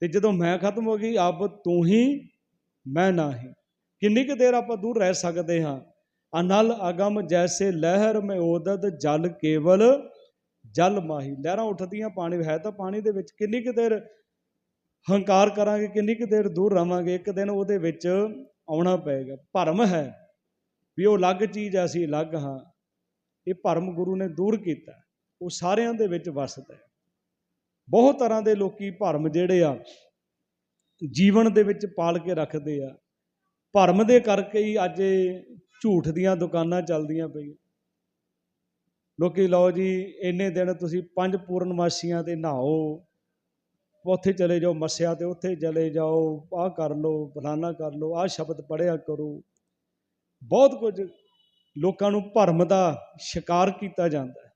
ਤੇ ਜਦੋਂ ਮੈਂ ਖਤਮ ਹੋ ਗਈ, ਅਬ ਤੂੰ ਹੀ, ਮੈਂ ਨਾਹੀ। ਕਿੰਨੀ ਕੁ ਦੇਰ ਆਪਾਂ ਦੂਰ ਰਹਿ ਸਕਦੇ ਹਾਂ। ਅਨਲ ਅਗਮ ਜੈਸੇ ਲਹਿਰ ਮੈਂ ਉਦਦ ਜਲ ਕੇਵਲ ਜਲ ਮਾਹੀ। ਲਹਿਰਾਂ ਉੱਠਦੀਆਂ, ਪਾਣੀ ਹੈ ਤਾਂ ਪਾਣੀ ਦੇ ਵਿੱਚ ਕਿੰਨੀ ਕੁ ਦੇਰ ਹੰਕਾਰ ਕਰਾਂਗੇ, ਕਿੰਨੀ ਕੁ ਦੇਰ ਦੂਰ ਰਵਾਂਗੇ, ਇੱਕ ਦਿਨ ਉਹਦੇ ਵਿੱਚ ਆਉਣਾ ਪਏਗਾ। ਭਰਮ ਹੈ ਵੀ ਉਹ ਅਲੱਗ ਚੀਜ਼ ਹੈ, ਅਸੀਂ ਅਲੱਗ ਹਾਂ। ਇਹ ਭਰਮ ਗੁਰੂ ਨੇ ਦੂਰ ਕੀਤਾ। ਉਹ ਸਾਰਿਆਂ ਦੇ ਵਿੱਚ ਵਸਦਾ ਹੈ। ਬਹੁਤ ਤਰ੍ਹਾਂ ਦੇ ਲੋਕੀ ਭਰਮ ਜਿਹੜੇ ਆ, ਜੀਵਨ ਦੇ ਵਿੱਚ ਪਾਲ ਕੇ ਰੱਖਦੇ ਆ। ਭਰਮ ਦੇ ਕਰਕੇ ਹੀ ਅੱਜ ਇਹ ਝੂਠ ਦੀਆਂ ਦੁਕਾਨਾਂ ਚੱਲਦੀਆਂ ਪਈਆਂ। ਲੋਕੀ ਲਓ ਜੀ, ਇੰਨੇ ਦਿਨ ਤੁਸੀਂ ਪੰਜ ਪੂਰਨਮਾਸ਼ੀਆਂ ਤੇ ਨਹਾਓ, ਉੱਥੇ ਚਲੇ ਜਾਓ ਮੱਸਿਆ ਤੇ, ਉੱਥੇ ਚਲੇ ਜਾਓ, ਆਹ ਕਰ ਲਓ, ਫਲਾਨਾ ਕਰ ਲਓ, ਆਹ ਸ਼ਬਦ ਪੜਿਆ ਕਰੋ। ਬਹੁਤ ਕੁਝ ਲੋਕਾਂ ਨੂੰ ਭਰਮ ਦਾ ਸ਼ਿਕਾਰ ਕੀਤਾ ਜਾਂਦਾ। ਹੈ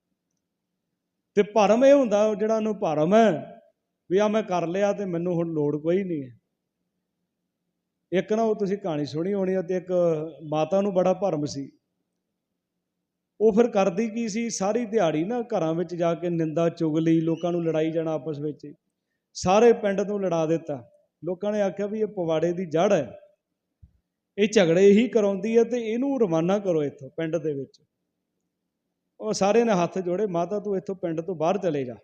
ਤੇ ਭਰਮ ਇਹ ਹੁੰਦਾ, ਜਿਹੜਾ ਨੂੰ ਭਰਮ ਹੈ, ਵੀ ਆ ਮੈਂ ਕਰ ਲਿਆ ਤੇ ਮੈਨੂੰ ਹੁਣ ਲੋੜ ਕੋਈ ਨਹੀਂ ਹੈ। ਇੱਕ ਨਾ ਉਹ ਤੁਸੀਂ ਕਹਾਣੀ ਸੁਣੀ ਹੋਣੀ ਹੈ ਤੇ ਇੱਕ ਮਾਤਾ ਨੂੰ ਬੜਾ ਭਰਮ ਸੀ। ਉਹ ਫਿਰ ਕਰਦੀ ਕੀ ਸੀ? ਸਾਰੀ ਦਿਹਾੜੀ ਨਾ ਘਰਾਂ ਵਿੱਚ ਜਾ ਕੇ ਨਿੰਦਾ, ਚੁਗਲੀ, ਲੋਕਾਂ ਨੂੰ ਲੜਾਈ ਜਾਣਾ ਆਪਸ ਵਿੱਚ। ਸਾਰੇ ਪਿੰਡ ਤੋਂ ਲੜਾ ਦਿੱਤਾ। ਲੋਕਾਂ ਨੇ ਆਖਿਆ ਵੀ ਇਹ ਪਵਾੜੇ ਦੀ ਜੜ ਹੈ। ਇਹ ਝਗੜੇ ਹੀ ਕਰਾਉਂਦੀ ਹੈ ਤੇ ਇਹਨੂੰ ਰਵਾਨਾ ਕਰੋ ਇੱਥੋਂ, ਪਿੰਡ ਦੇ ਵਿੱਚ। ਉਹ ਸਾਰੇ ਨੇ ਹੱਥ ਜੋੜੇ, ਮਾਤਾ ਤੂੰ ਇੱਥੋਂ ਪਿੰਡ ਤੋਂ ਬਾਹਰ ਚਲੇ ਜਾ।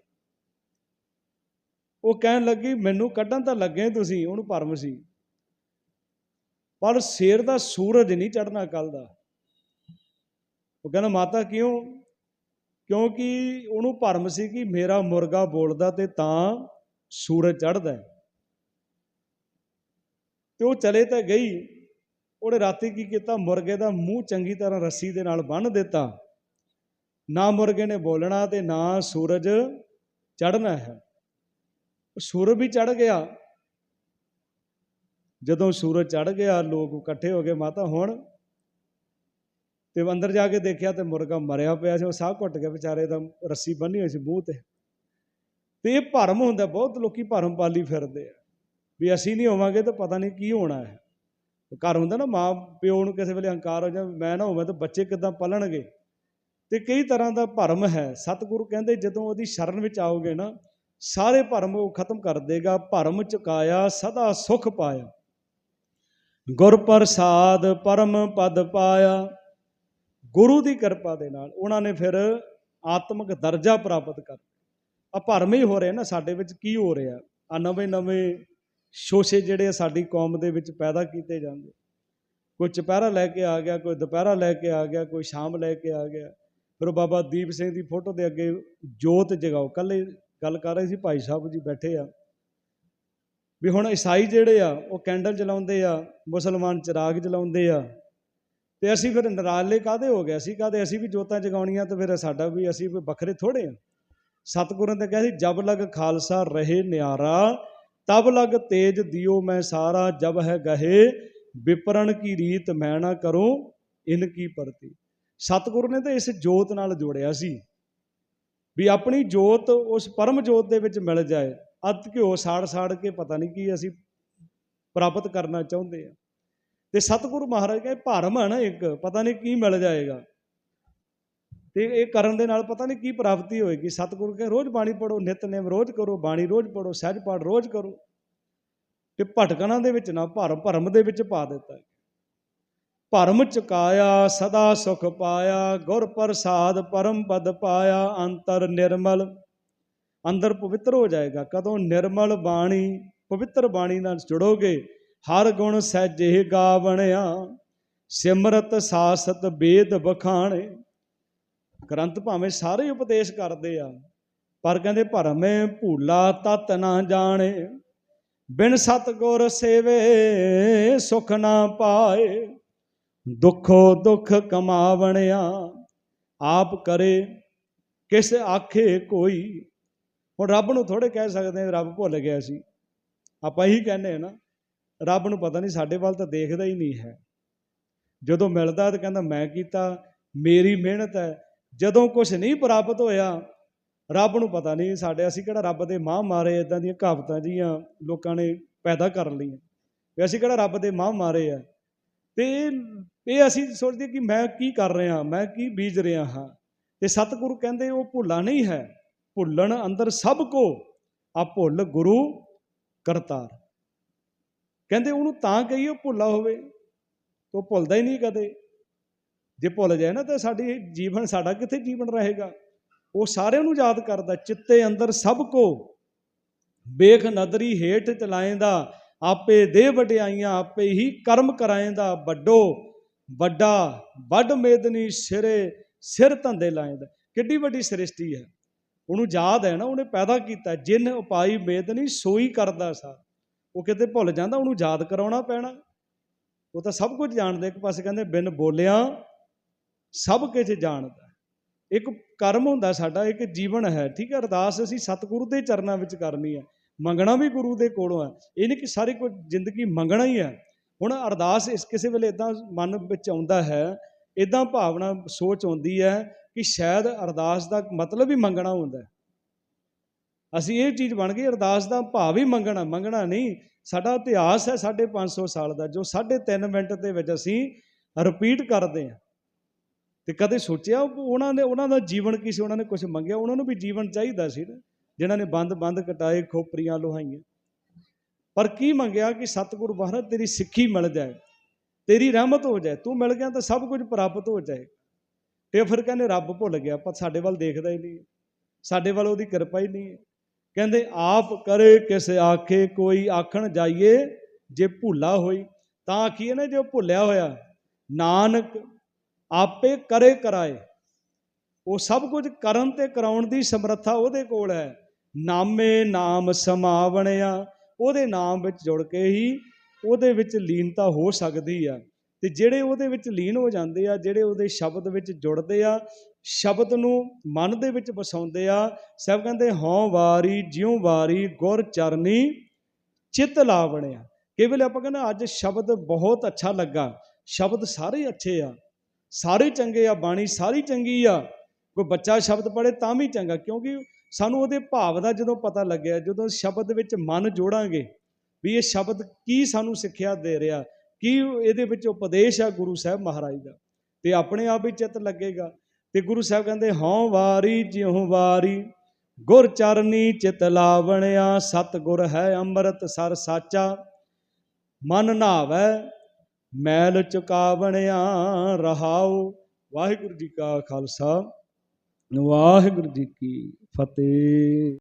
ਉਹ ਕਹਿਣ ਲੱਗੀ, ਮੈਨੂੰ ਕੱਢਣ ਤਾਂ ਲੱਗੇ ਤੁਸੀਂ, ਉਹਨੂੰ ਭਰਮ ਸੀ। ਪਰ ਸ਼ੇਰ ਦਾ ਸੂਰਜ ਨਹੀਂ ਚੜਨਾ ਕੱਲ ਦਾ। ਉਹ ਕਹਿੰਦਾ, ਮਾਤਾ, ਕਿਉਂ? ਕਿਉਂਕਿ ਉਹਨੂੰ ਭਰਮ ਸੀ ਕਿ ਮੇਰਾ ਮੁਰਗਾ ਬੋਲਦਾ ਤੇ ਤਾਂ ਸੂਰਜ ਚੜ੍ਹਦਾ ਤੇ ਉਹ ਚਲੇ ਤਾਂ ਗਈ। ਉਹਨੇ ਰਾਤੀ ਕੀ ਕੀਤਾ? ਮੁਰਗੇ ਦਾ ਮੂੰਹ ਚੰਗੀ ਤਰ੍ਹਾਂ ਰੱਸੀ ਦੇ ਨਾਲ ਬੰਨ੍ਹ ਦਿੱਤਾ। ਨਾ ਮੁਰਗੇ ਨੇ ਬੋਲਣਾ ਤੇ ਨਾ ਸੂਰਜ ਚੜ੍ਹਨਾ ਹੈ। ਉਹ ਸੂਰਜ ਵੀ ਚੜ੍ਹ ਗਿਆ। ਜਦੋਂ ਸੂਰਜ ਚੜ੍ਹ ਗਿਆ, ਲੋਕ ਇਕੱਠੇ ਹੋ ਗਏ, ਮਾਤਾ ਹੁਣ? ਤੇ ਅੰਦਰ ਜਾ ਕੇ ਦੇਖਿਆ ਤੇ ਮੁਰਗਾ ਮਰਿਆ ਪਿਆ ਸੀ, ਉਹ ਸਾਹ ਘੁੱਟ ਗਿਆ ਵਿਚਾਰੇ ਦਾ, ਰੱਸੀ ਬੰਨੀ ਹੋਈ ਸੀ ਮੂੰਹ ਤੇ। ਤੇ ਇਹ ਭਰਮ ਹੁੰਦਾ, ਬਹੁਤ ਲੋਕੀ ਭਰਮ ਪਾਲੀ ਫਿਰਦੇ ਆ। ਵੀ ਅਸੀਂ ਨਹੀਂ ਹੋਵਾਂਗੇ ਤਾਂ ਪਤਾ ਨਹੀਂ ਕੀ ਹੋਣਾ ਹੈ। ਘਰ ਹੁੰਦਾ ਨਾ ਮਾਂ ਪਿਓ ਨੂੰ ਕਿਸੇ ਵੇਲੇ ਹੰਕਾਰ ਹੋ ਜਾਵੇ ਮੈਂ ਨਾ ਹੋਵਾਂ ਤਾਂ ਬੱਚੇ ਕਿੱਦਾਂ ਪਲਣਗੇ? ਤੇ ਕਈ ਤਰ੍ਹਾਂ ਦਾ ਭਰਮ ਹੈ। ਸਤਿਗੁਰੂ ਕਹਿੰਦੇ ਜਦੋਂ ਉਹਦੀ ਸ਼ਰਨ ਵਿੱਚ ਆਓਗੇ ਨਾ, ਸਾਰੇ ਭਰਮ ਉਹ ਖਤਮ ਕਰ ਦੇਗਾ। ਭਰਮ ਚੁਕਾਇਆ, ਸਦਾ ਸੁਖ ਪਾਇਆ। ਗੁਰ ਪ੍ਰਸਾਦ ਪਰਮ ਪਦ ਪਾਇਆ। ਗੁਰੂ ਦੀ ਕਿਰਪਾ ਦੇ ਨਾਲ ਉਹਨਾਂ ਨੇ ਫਿਰ ਆਤਮਿਕ ਦਰਜਾ ਪ੍ਰਾਪਤ ਕਰ ਆ ਭਰਮ ਹੀ ਹੋ ਰਿਹਾ ਨਾ ਸਾਡੇ ਵਿੱਚ, ਕੀ ਹੋ ਰਿਹਾ? ਆ ਨਵੇਂ ਨਵੇਂ ਸ਼ੋਸ਼ੇ ਜਿਹੜੇ ਆ ਸਾਡੀ ਕੌਮ ਦੇ ਵਿੱਚ ਪੈਦਾ ਕੀਤੇ ਜਾਂਦੇ। ਕੋਈ ਚੁਪਹਿਰਾ ਲੈ ਕੇ ਆ ਗਿਆ, ਕੋਈ ਦੁਪਹਿਰਾ ਲੈ ਕੇ ਆ ਗਿਆ, ਕੋਈ ਸ਼ਾਮ ਲੈ ਕੇ ਆ ਗਿਆ। ਫਿਰ ਉਹ ਬਾਬਾ ਦੀਪ ਸਿੰਘ ਦੀ ਫੋਟੋ ਦੇ ਅੱਗੇ ਜੋਤ ਜਗਾਓ। ਕੱਲੇ ਗੱਲ ਕਰ ਰਹੇ ਸੀ, ਭਾਈ ਸਾਹਿਬ ਜੀ ਬੈਠੇ ਆ। ਵੀ ਹੁਣ ਈਸਾਈ ਜਿਹੜੇ ਆ, ਉਹ ਕੈਂਡਲ ਜਲਾਉਂਦੇ ਆ, ਮੁਸਲਮਾਨ ਚਿਰਾਗ ਜਲਾਉਂਦੇ ਆ। ਤੇ ਅਸੀਂ ਫਿਰ ਨਰਾਲੇ ਕਾਦੇ ਹੋ ਗਏ? ਅਸੀਂ ਕਾਦੇ ਅਸੀਂ ਵੀ ਜੋਤਾਂ ਜਗਾਉਣੀਆਂ ਤੇ ਫਿਰ ਸਾਡਾ ਵੀ ਅਸੀਂ ਵੀ ਵੱਖਰੇ ਥੋੜੇ ਆ। ਸਤਿਗੁਰਾਂ ਨੇ ਕਿਹਾ ਸੀ, ਜਬ ਲਗ ਖਾਲਸਾ ਰਹੇ ਨਿਆਰਾ, ਤਬ ਲਗ ਤੇਜ ਦਿਓ ਮੈਂ ਸਾਰਾ, ਜਬ ਹੈ ਗਹੇ ਵਿਪਰਣ ਕੀ ਰੀਤ ਮੈਂ ਨਾ ਕਰੂੰ, ਇਨ ਕੀ ਪ੍ਰਤੀ। ਸਤਿਗੁਰੂ ਨੇ ਤਾਂ ਇਸ ਜੋਤ ਨਾਲ ਜੋੜਿਆ ਸੀ ਵੀ ਆਪਣੀ ਜੋਤ ਉਸ ਪਰਮ ਜੋਤ ਦੇ ਵਿੱਚ ਮਿਲ ਜਾਏ। ਅੱਧ ਘਿਓ ਸਾੜ ਸਾੜ ਕੇ ਪਤਾ ਨਹੀਂ ਕੀ ਅਸੀਂ ਪ੍ਰਾਪਤ ਕਰਨਾ ਚਾਹੁੰਦੇ ਆ ਤੇ ਸਤਿਗੁਰੂ ਮਹਾਰਾਜ ਕਹਿੰਦੇ ਭਰਮ ਹੈ ਨਾ ਇੱਕ, ਪਤਾ ਨਹੀਂ ਕੀ ਮਿਲ ਜਾਏਗਾ। ਤੇ ਇਹ ਕਰਨ ਦੇ ਨਾਲ ਪਤਾ ਨਹੀਂ ਕੀ ਪ੍ਰਾਪਤੀ ਹੋਏਗੀ। ਸਤਿਗੁਰੂ ਕਹਿੰਦੇ ਰੋਜ਼ ਬਾਣੀ ਪੜੋ ਨਿਤਨੇਮ ਰੋਜ਼ ਕਰੋ, ਬਾਣੀ ਰੋਜ਼ ਪੜੋ ਸਹਿਜ ਪਾਠ ਰੋਜ਼ ਕਰੋ। ਤੇ ਭਟਕਣਾ ਦੇ ਵਿੱਚ ਨਾ ਭਰਮ ਭਰਮ ਦੇ ਵਿੱਚ ਪਾ ਦਿੱਤਾ। ਭਰਮ ਚੁਕਾਇਆ, ਸਦਾ ਸੁਖ ਪਾਇਆ, ਗੁਰ ਪ੍ਰਸਾਦ ਪਰਮ ਪਦ ਪਾਇਆ, ਅੰਤਰ ਨਿਰਮਲ। ਅੰਦਰ ਪਵਿੱਤਰ ਹੋ ਜਾਏਗਾ। ਕਦੋਂ ਨਿਰਮਲ ਬਾਣੀ, ਪਵਿੱਤਰ ਬਾਣੀ ਨਾਲ ਜੁੜੋਗੇ, ਹਰ ਗੁਣ ਸਹਿਜੇ ਗਾਵਣਿਆ, ਸਿਮਰਤ ਸਾਸਤ ਵੇਦ ਬਖਾਣੇ ਗ੍ਰੰਥ ਭਾਵੇਂ ਸਾਰੇ ਉਪਦੇਸ਼ ਕਰਦੇ ਆ, ਪਰ ਕਹਿੰਦੇ ਭਰਮੇ ਭੂਲਾ ਤਤ ਨਾ ਜਾਣੇ। ਬਿਨ ਸਤਗੁਰ ਸੇਵੇ ਸੁਖ ਨਾ ਪਾਏ, ਦੁੱਖੋ ਦੁੱਖ ਕਮਾਵਣਿਆ। ਆਪ ਕਰੇ, ਕਿਸ ਆਖੇ ਕੋਈ ਹੁਣ ਰੱਬ ਨੂੰ ਥੋੜੇ ਕਹਿ ਸਕਦੇ ਹਾਂ, ਰੱਬ ਭੁੱਲ ਗਿਆ ਸੀ। ਆਪਾਂ ਇਹੀ ਕਹਿੰਦੇ ਆ ਨਾ ਰੱਬ ਨੂੰ ਪਤਾ ਨਹੀਂ ਸਾਡੇ ਵੱਲ ਤਾਂ ਦੇਖਦਾ ਹੀ ਨਹੀਂ ਹੈ। ਜਦੋਂ ਮਿਲਦਾ ਤਾਂ ਕਹਿੰਦਾ ਮੈਂ ਕੀਤਾ ਮੇਰੀ ਮਿਹਨਤ ਹੈ। ਜਦੋਂ ਕੁਝ ਨਹੀਂ ਪ੍ਰਾਪਤ ਹੋਇਆ ਰੱਬ ਨੂੰ ਪਤਾ ਨਹੀਂ ਸਾਡੇ ਅਸੀਂ ਕਿਹੜਾ ਰੱਬ ਦੇ ਮਾਂ ਮਾਰੇ ਇਦਾਂ ਦੀਆਂ ਕਹਾਵਤਾਂ ਜੀਆਂ ਲੋਕਾਂ ਨੇ ਪੈਦਾ ਕਰ ਲਈਆਂ। ਵੀ ਅਸੀਂ ਕਿਹੜਾ ਰੱਬ ਦੇ ਮਾਂ ਮਾਰੇ ਆ। ਤੇ ਇਹ- ਇਹ ਅਸੀਂ ਸੋਚਦੇ ਕਿ ਮੈਂ ਕੀ ਕਰ ਰਿਹਾ ਮੈਂ ਕੀ ਬੀਜ ਰਿਹਾ ਹਾਂ। ਤੇ ਸਤਿਗੁਰੂ ਕਹਿੰਦੇ ਉਹ ਭੁੱਲਾ ਨਹੀਂ ਹੈ। ਭੁੱਲਣ ਅੰਦਰ ਸਭ ਕੋ ਆ ਭੁੱਲ ਗੁਰੂ ਕਰਤਾਰ। ਕਹਿੰਦੇ ਉਹਨੂੰ ਤਾਂ ਕਹੀਏ ਉਹ ਭੁੱਲਾ ਹੋਵੇ, ਤੇ ਉਹ ਭੁੱਲਦਾ ਹੀ ਨਹੀਂ ਕਦੇ। ਜੇ ਭੁੱਲ ਜਾਏ ਨਾ ਤਾਂ ਸਾਡੀ ਜੀਵਨ, ਸਾਡਾ ਕਿੱਥੇ ਜੀਵਨ ਰਹੇਗਾ? ਉਹ ਸਾਰਿਆਂ ਨੂੰ ਯਾਦ ਕਰਦਾ, ਚਿੱਤੇ ਅੰਦਰ ਸਭ ਕੋ ਬੇਖ ਨਦਰੀ ਹੇਠ ਚਲਾਏਂਦਾ, ਆਪੇ ਦੇ ਵਡਿਆਈਆਂ, ਆਪੇ ਹੀ ਕਰਮ ਕਰਾਏਂਦਾ, ਵੱਡੋ ਵੱਡਾ, ਵੱਡ ਮੇਦਨੀ ਸਿਰੇ ਸਿਰ ਧੰਦੇ ਲਾਏਂਦਾ। ਕਿੱਡੀ ਵੱਡੀ ਸ੍ਰਿਸ਼ਟੀ ਹੈ। ਉਹਨੂੰ ਯਾਦ ਹੈ ਨਾ, ਉਹਨੇ ਪੈਦਾ ਕੀਤਾ। ਜਿਨ ਉਪਾਈ ਮੇਦਨੀ ਸੋਈ ਕਰਦਾ ਸਾ ਉਹ ਕਿਤੇ ਭੁੱਲ ਜਾਂਦਾ, ਉਹਨੂੰ ਯਾਦ ਕਰਾਉਣਾ ਪੈਣਾ। ਉਹ ਤਾਂ ਸਭ ਕੁਝ ਜਾਣਦਾ, ਇੱਕ ਪਾਸੇ ਕਹਿੰਦੇ, ਬਿਨ ਬੋਲਿਆ ਸਭ ਕੁਝ ਜਾਣਦਾ। ਇੱਕ ਕਰਮ ਹੁੰਦਾ ਸਾਡਾ, ਇੱਕ ਜੀਵਨ ਹੈ, ਠੀਕ ਹੈ? ਅਰਦਾਸ ਅਸੀਂ ਸਤਿਗੁਰੂ ਦੇ ਚਰਨਾਂ ਵਿੱਚ ਕਰਨੀ ਹੈ। ਮੰਗਣਾ ਵੀ ਗੁਰੂ ਦੇ ਕੋਲੋਂ ਹੈ। ਇਹ ਨਹੀਂ ਕਿ ਸਾਰੀ ਕੋਈ ਜ਼ਿੰਦਗੀ ਮੰਗਣਾ ਹੀ ਹੈ। ਹੁਣ ਅਰਦਾਸ ਇਸ ਕਿਸੇ ਵੇਲੇ ਇਦਾਂ ਮਨ ਵਿੱਚ ਆਉਂਦਾ ਹੈ ਇਦਾਂ ਭਾਵਨਾ, ਸੋਚ ਆਉਂਦੀ ਹੈ ਕਿ ਸ਼ਾਇਦ ਅਰਦਾਸ ਦਾ ਮਤਲਬ ਹੀ ਮੰਗਣਾ ਹੁੰਦਾ ਅਸੀਂ ਇਹ ਚੀਜ਼ ਬਣ ਗਈ, ਅਰਦਾਸ ਦਾ ਭਾਵ ਹੀ ਮੰਗਣਾ ਮੰਗਣਾ ਨਹੀਂ। ਸਾਡਾ ਇਤਿਹਾਸ ਹੈ 550 ਸਾਲ ਦਾ, ਜੋ 3.5 ਮਿੰਟ ਦੇ ਵਿੱਚ ਅਸੀਂ ਰਿਪੀਟ ਕਰਦੇ ਹਾਂ। ਤੇ ਕਦੇ ਸੋਚਿਆ ਉਹਨਾਂ ਨੇ, ਉਹਨਾਂ ਦਾ ਜੀਵਨ ਕੀ ਸੀ ਉਹਨਾਂ ਨੇ ਕੁਝ ਮੰਗਿਆ? ਉਹਨਾਂ ਨੂੰ ਵੀ ਜੀਵਨ ਚਾਹੀਦਾ ਸੀ ਨਾ, ਜਿਨ੍ਹਾਂ ਨੇ ਬੰਦ ਬੰਦ ਕਟਾਏ, ਖੋਪਰੀਆਂ ਲੋਹਾਈਆਂ। ਪਰ ਕੀ ਮੰਗਿਆ ਕਿ ਸਤਿਗੁਰ ਮਹਾਰਾਜ, ਤੇਰੀ ਸਿੱਖੀ ਮਿਲ ਜਾਏ, ਤੇਰੀ ਰਹਿਮਤ ਹੋ ਜਾਏ? ਤੂੰ ਮਿਲ ਗਿਆ ਤਾਂ ਸਭ ਕੁਝ ਪ੍ਰਾਪਤ ਹੋ ਜਾਏ। ਤੇ ਫਿਰ ਕਹਿੰਦੇ ਰੱਬ ਭੁੱਲ ਗਿਆ, ਪਰ ਸਾਡੇ ਵੱਲ ਦੇਖਦਾ ਹੀ ਨਹੀਂ। ਸਾਡੇ ਵੱਲ ਉਹਦੀ ਕਿਰਪਾ ਹੀ ਨਹੀਂ। ਹੈ ਕਹਿੰਦੇ ਆਪ ਕਰੇ ਕਿਸ ਆਖੇ, ਕੋਈ ਆਖਣ ਜਾਈਏ ਜੇ ਭੁੱਲਾ ਹੋਈ। ਤਾਂ ਆਖੀਏ ਨਾ ਜੋ ਭੁੱਲਿਆ ਹੋਇਆ, ਨਾਨਕ ਆਪੇ ਕਰੇ ਕਰਾਏ। ਉਹ ਸਭ ਕੁਝ ਕਰਨ ਤੇ ਕਰਾਉਣ ਦੀ ਸਮਰੱਥਾ ਉਹਦੇ ਕੋਲ ਹੈ। ਨਾਮੇ ਨਾਮ ਸਮਾਵਣਿਆ, ਉਹਦੇ ਨਾਮ ਵਿੱਚ ਜੁੜ ਕੇ ਹੀ ਉਹਦੇ ਵਿੱਚ ਲੀਨਤਾ ਹੋ ਸਕਦੀ ਆ। ਤੇ ਜਿਹੜੇ ਉਹਦੇ ਵਿੱਚ ਲੀਨ ਹੋ ਜਾਂਦੇ ਆ, ਜਿਹੜੇ ਉਹਦੇ ਸ਼ਬਦ ਵਿੱਚ ਜੁੜਦੇ ਆ, ਸ਼ਬਦ ਨੂੰ ਮਨ ਦੇ ਵਿੱਚ ਵਸਾਉਂਦੇ ਆ, ਸਭ ਕਹਿੰਦੇ ਹਉ ਵਾਰੀ, ਜਿਉ ਵਾਰੀ, ਗੁਰ ਚਰਨੀ, ਚਿਤ ਲਾਵਣਿਆ। ਕਈ ਵੇਲੇ ਆਪਾਂ ਕਹਿੰਦੇ ਅੱਜ ਸ਼ਬਦ ਬਹੁਤ ਅੱਛਾ ਲੱਗਾ, ਸ਼ਬਦ ਸਾਰੇ ਅੱਛੇ ਆ, ਸਾਰੇ ਚੰਗੇ ਆ, ਬਾਣੀ ਸਾਰੀ ਚੰਗੀ ਆ, ਕੋਈ ਬੱਚਾ ਸ਼ਬਦ ਪੜ੍ਹੇ ਤਾਂ ਵੀ ਚੰਗਾ, ਕਿਉਂਕਿ ਸਾਨੂੰ ਉਹਦੇ ਭਾਵ ਦਾ ਜਦੋਂ ਪਤਾ ਲੱਗਿਆ, ਜਦੋਂ ਸ਼ਬਦ ਵਿੱਚ ਮਨ ਜੋੜਾਂਗੇ, ਵੀ ਇਹ ਸ਼ਬਦ ਕੀ ਸਾਨੂੰ ਸਿੱਖਿਆ ਦੇ ਰਿਹਾ ਕੀ ਇਹਦੇ ਵਿੱਚ ਉਪਦੇਸ਼ ਆ ਗੁਰੂ ਸਾਹਿਬ ਮਹਾਰਾਜ ਦਾ? ਤੇ ਆਪਣੇ ਆਪ ਹੀ ਚਿੱਤ ਲੱਗੇਗਾ। ਤੇ ਗੁਰੂ ਸਾਹਿਬ ਕਹਿੰਦੇ, ਹਉ ਵਾਰੀ, ਜਿਉ ਵਾਰੀ, ਗੁਰ ਚਰਨੀ ਚਿਤ ਲਾਵਣਿਆ ਸਤ ਗੁਰ ਹੈ ਅੰਮ੍ਰਿਤ ਸਰ ਸਾਚਾ। ਮਨ ਨਾਵੈ ਮੈਲ ਚੁਕਾਵਣਿਆ, ਰਹਾਉ। ਵਾਹਿਗੁਰੂ ਜੀ ਕਾ ਖਾਲਸਾ, ਵਾਹਿਗੁਰੂ ਜੀ ਕੀ ਫਤਿਹ।